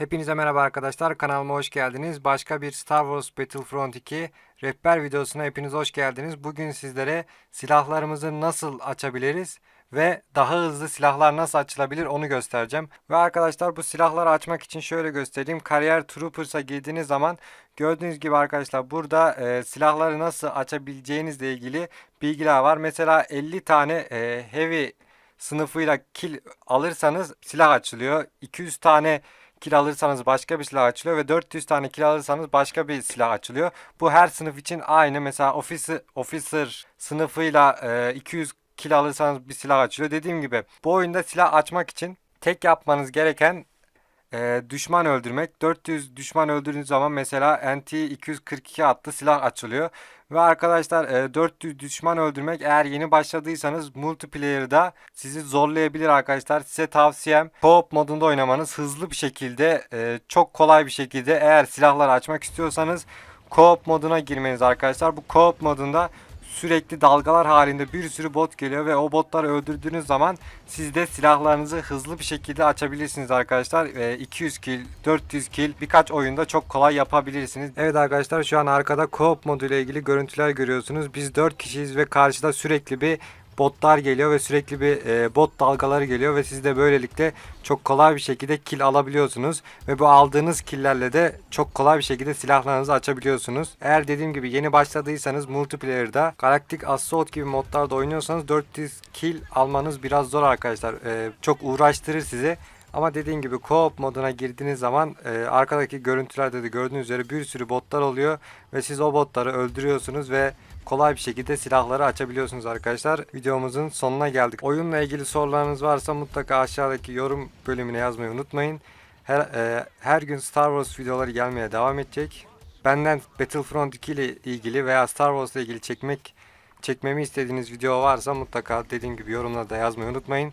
Hepinize merhaba arkadaşlar. Kanalıma hoş geldiniz. Başka bir Star Wars Battlefront 2 rehber videosuna hepiniz hoş geldiniz. Bugün sizlere silahlarımızı nasıl açabiliriz ve daha hızlı silahlar nasıl açılabilir onu göstereceğim. Ve arkadaşlar bu silahları açmak için şöyle göstereyim. Kariyer Troopers'a girdiğiniz zaman gördüğünüz gibi arkadaşlar burada e, silahları nasıl açabileceğinizle ilgili bilgiler var. Mesela 50 tane e, heavy sınıfıyla kill alırsanız silah açılıyor. 200 tane alırsanız başka bir silah açılıyor ve 400 tane kill alırsanız başka bir silah açılıyor. Bu her sınıf için aynı. Mesela officer, officer sınıfıyla e, 200 kill alırsanız bir silah açılıyor. Dediğim gibi bu oyunda silah açmak için tek yapmanız gereken e, düşman öldürmek. 400 düşman öldürdüğünüz zaman mesela NT 242 adlı silah açılıyor. Ve arkadaşlar e, 400 düşman öldürmek eğer yeni başladıysanız multiplayer'da sizi zorlayabilir arkadaşlar. Size tavsiyem co-op modunda oynamanız hızlı bir şekilde e, çok kolay bir şekilde eğer silahları açmak istiyorsanız co-op moduna girmeniz arkadaşlar. Bu co-op modunda sürekli dalgalar halinde bir sürü bot geliyor ve o botları öldürdüğünüz zaman siz de silahlarınızı hızlı bir şekilde açabilirsiniz arkadaşlar. Ee, 200 kill, 400 kill birkaç oyunda çok kolay yapabilirsiniz. Evet arkadaşlar şu an arkada co-op modu ile ilgili görüntüler görüyorsunuz. Biz 4 kişiyiz ve karşıda sürekli bir botlar geliyor ve sürekli bir e, bot dalgaları geliyor ve siz de böylelikle çok kolay bir şekilde kill alabiliyorsunuz ve bu aldığınız killlerle de çok kolay bir şekilde silahlarınızı açabiliyorsunuz. Eğer dediğim gibi yeni başladıysanız multiplayer'da Galactic Assault gibi modlarda oynuyorsanız 400 kill almanız biraz zor arkadaşlar. E, çok uğraştırır sizi. Ama dediğim gibi co-op moduna girdiğiniz zaman e, arkadaki görüntülerde de gördüğünüz üzere bir sürü botlar oluyor ve siz o botları öldürüyorsunuz ve kolay bir şekilde silahları açabiliyorsunuz arkadaşlar. Videomuzun sonuna geldik. Oyunla ilgili sorularınız varsa mutlaka aşağıdaki yorum bölümüne yazmayı unutmayın. Her, e, her gün Star Wars videoları gelmeye devam edecek. Benden Battlefront 2 ile ilgili veya Star Wars ile ilgili çekmek çekmemi istediğiniz video varsa mutlaka dediğim gibi yorumlarda yazmayı unutmayın.